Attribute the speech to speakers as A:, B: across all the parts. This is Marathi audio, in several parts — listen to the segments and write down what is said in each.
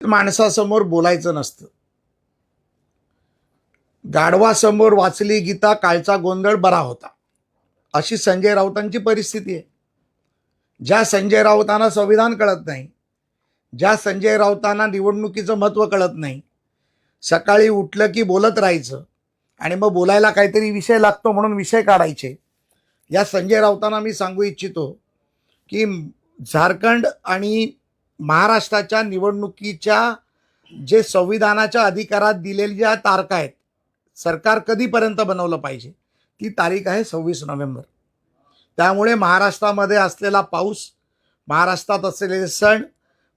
A: माणसासमोर बोलायचं नसतं. गाढवासमोर वाचली गीता कालचा गोंधळ बरा होता. अशी संजय राऊतांची परिस्थिती आहे. ज्या संजय राऊतांना संविधान कळत नाही ज्या संजय राऊतांना निवडणुकीचं महत्त्व कळत नाही सकाळी उठलं की बोलत राहायचं आणि मग बोलायला काहीतरी विषय लागतो म्हणून विषय काढायचे या संजय राऊतांना मी सांगू इच्छितो की झारखंड आणि महाराष्ट्राच्या निवडणुकीच्या जे संविधानाच्या अधिकारात दिलेल्या तारखा आहेत सरकार कधीपर्यंत बनवलं पाहिजे ती तारीख आहे सव्वीस नोव्हेंबर. त्यामुळे महाराष्ट्रामध्ये असलेला पाऊस महाराष्ट्रात असलेले सण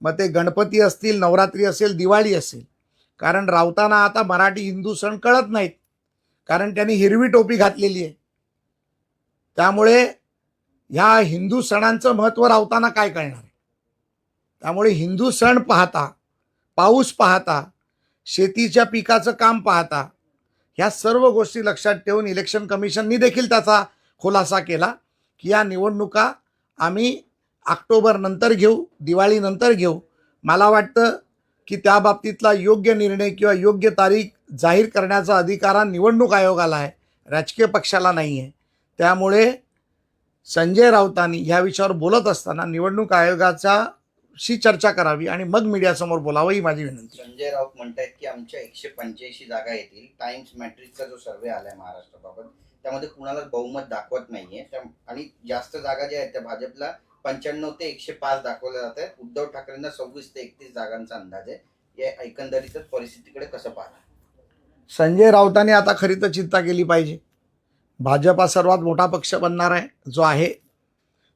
A: मग ते गणपती असतील नवरात्री असेल दिवाळी असेल कारण रावताना आता मराठी हिंदू सण कळत नाहीत कारण त्यांनी हिरवी टोपी घातलेली आहे. त्यामुळे ह्या हिंदू सणांचं महत्त्व रावताना काय कळणार आहे? त्यामुळे हिंदू सण पाहता पाऊस पाहता शेतीच्या पिकाचं काम पाहता ह्या सर्व गोष्टी लक्षात ठेवून इलेक्शन कमिशननी देखील त्याचा खुलासा केला की या निवडणुका आम्ही ऑक्टोबरनंतर घेऊ दिवाळीनंतर घेऊ. मला वाटतं की त्या बाबतीतला योग्य निर्णय किंवा योग्य तारीख जाहीर करण्याचा अधिकार हा निवडणूक आयोगाला आहे राजकीय पक्षाला नाही आहे. त्यामुळे संजय राऊतांनी ह्या विषयावर बोलत असताना निवडणूक आयोगाचा शी चर्चा करावी आणि मग मीडियासमोर बोलावं ही माझी विनंती.
B: संजय राऊत म्हणतायत की आमच्या एकशे पंच्याऐंशी जागा येतील. टाइम्स मॅट्रिकचा जो सर्वे आलाय महाराष्ट्राबाबत त्यामध्ये कुणालाच बहुमत दाखवत नाहीये. आणि जास्त जागा ज्या आहेत त्या भाजपला पंच्याण्णव ते एकशे पाच दाखवल्या जात आहेत. उद्धव ठाकरेंना सव्वीस ते एकतीस जागांचा अंदाज आहे. या एकंदरीतच परिस्थितीकडे कसं पाहता
A: संजय राऊतांनी आता खरी तर चिंता केली पाहिजे. भाजप हा सर्वात मोठा पक्ष बनणार आहे जो आहे.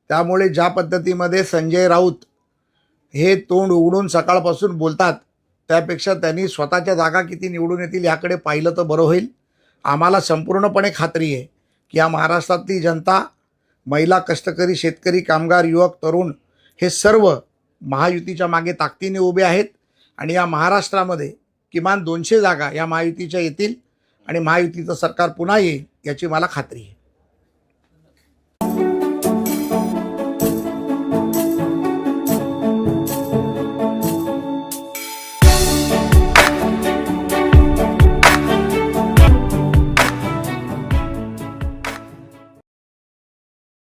A: त्यामुळे ज्या पद्धतीमध्ये संजय राऊत हे तोंड उघडून सकाळपासून बोलतात. त्यापेक्षा त्यांनी स्वतःच्या जागा किती निवडून येतील ह्याकडे पाहिलं तर बरं होईल. आम्हाला संपूर्णपणे खात्री आहे की या महाराष्ट्रातली जनता महिला कष्टकरी शेतकरी कामगार युवक तरुण हे सर्व महायुतीच्या मागे ताकदीने उभे आहेत आणि या महाराष्ट्रामध्ये किमान दोनशे जागा या महायुतीच्या येतील आणि महायुतीचं सरकार पुन्हा येईल याची मला खात्री आहे.